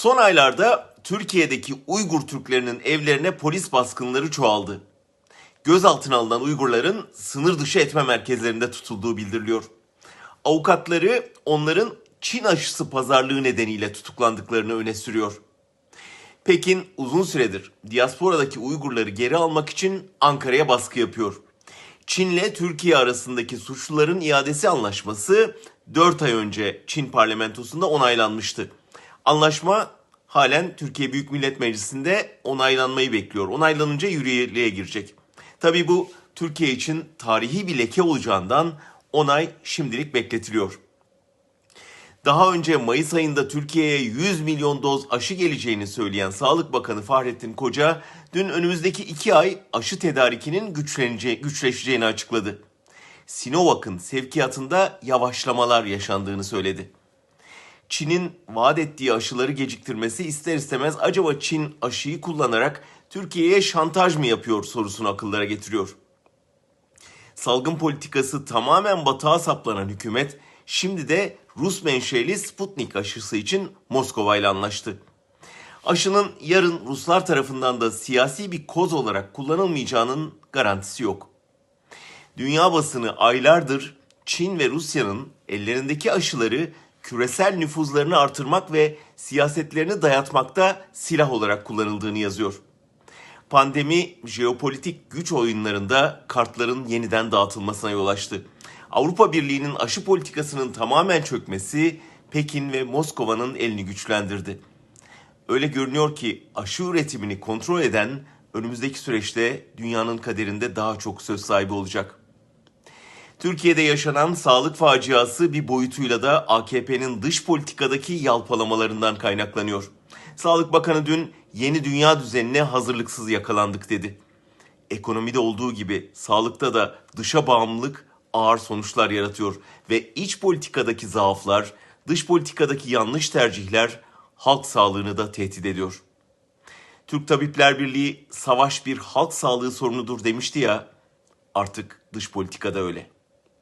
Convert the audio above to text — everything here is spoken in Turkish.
Son aylarda Türkiye'deki Uygur Türklerinin evlerine polis baskınları çoğaldı. Gözaltına alınan Uygurların sınır dışı etme merkezlerinde tutulduğu bildiriliyor. Avukatları onların Çin aşısı pazarlığı nedeniyle tutuklandıklarını öne sürüyor. Pekin uzun süredir diasporadaki Uygurları geri almak için Ankara'ya baskı yapıyor. Çin'le Türkiye arasındaki suçluların iadesi anlaşması 4 ay önce Çin parlamentosunda onaylanmıştı. Anlaşma halen Türkiye Büyük Millet Meclisi'nde onaylanmayı bekliyor. Onaylanınca yürürlüğe girecek. Tabii bu Türkiye için tarihi bir leke olacağından onay şimdilik bekletiliyor. Daha önce Mayıs ayında Türkiye'ye 100 milyon doz aşı geleceğini söyleyen Sağlık Bakanı Fahrettin Koca, dün önümüzdeki 2 ay aşı tedarikinin güçleşeceğini açıkladı. Sinovac'ın sevkiyatında yavaşlamalar yaşandığını söyledi. Çin'in vaat ettiği aşıları geciktirmesi ister istemez acaba Çin aşıyı kullanarak Türkiye'ye şantaj mı yapıyor sorusunu akıllara getiriyor. Salgın politikası tamamen batağa saplanan hükümet şimdi de Rus menşeli Sputnik aşısı için Moskova ile anlaştı. Aşının yarın Ruslar tarafından da siyasi bir koz olarak kullanılmayacağının garantisi yok. Dünya basını aylardır Çin ve Rusya'nın ellerindeki aşıları küresel nüfuzlarını artırmak ve siyasetlerini dayatmakta silah olarak kullanıldığını yazıyor. Pandemi jeopolitik güç oyunlarında kartların yeniden dağıtılmasına yol açtı. Avrupa Birliği'nin aşı politikasının tamamen çökmesi Pekin ve Moskova'nın elini güçlendirdi. Öyle görünüyor ki aşı üretimini kontrol eden önümüzdeki süreçte dünyanın kaderinde daha çok söz sahibi olacak. Türkiye'de yaşanan sağlık faciası bir boyutuyla da AKP'nin dış politikadaki yalpalamalarından kaynaklanıyor. Sağlık Bakanı dün yeni dünya düzenine hazırlıksız yakalandık dedi. Ekonomide olduğu gibi sağlıkta da dışa bağımlılık ağır sonuçlar yaratıyor ve iç politikadaki zaaflar, dış politikadaki yanlış tercihler halk sağlığını da tehdit ediyor. Türk Tabipler Birliği savaş bir halk sağlığı sorunudur demişti ya. Artık dış politikada öyle.